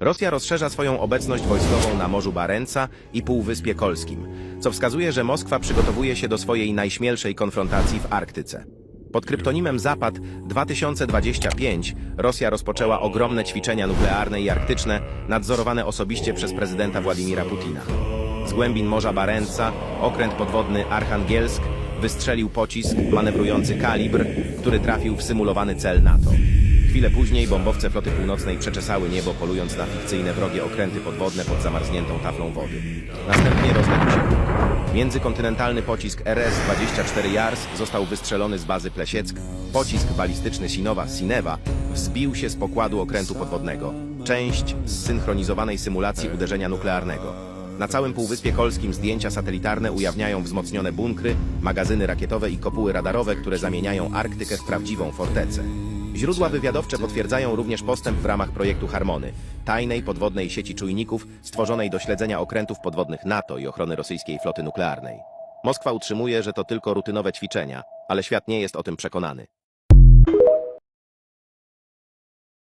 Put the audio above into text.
Rosja rozszerza swoją obecność wojskową na Morzu Barenca i Półwyspie Kolskim, co wskazuje, że Moskwa przygotowuje się do swojej najśmielszej konfrontacji w Arktyce. Pod kryptonimem Zapad 2025 Rosja rozpoczęła ogromne ćwiczenia nuklearne i arktyczne nadzorowane osobiście przez prezydenta Władimira Putina. Z głębin Morza Barenca okręt podwodny Archangielsk wystrzelił pocisk manewrujący kalibr, który trafił w symulowany cel NATO. Chwilę później bombowce floty północnej przeczesały niebo, polując na fikcyjne wrogie okręty podwodne pod zamarzniętą taflą wody. Następnie rozległ się. Międzykontynentalny pocisk RS-24 Jars został wystrzelony z bazy Plesieck. Pocisk balistyczny Sinowa Sinewa wzbił się z pokładu okrętu podwodnego. Część zsynchronizowanej symulacji uderzenia nuklearnego. Na całym Półwyspie Kolskim zdjęcia satelitarne ujawniają wzmocnione bunkry, magazyny rakietowe i kopuły radarowe, które zamieniają Arktykę w prawdziwą fortecę. Źródła wywiadowcze potwierdzają również postęp w ramach projektu Harmony, tajnej podwodnej sieci czujników stworzonej do śledzenia okrętów podwodnych NATO i ochrony rosyjskiej floty nuklearnej. Moskwa utrzymuje, że to tylko rutynowe ćwiczenia, ale świat nie jest o tym przekonany.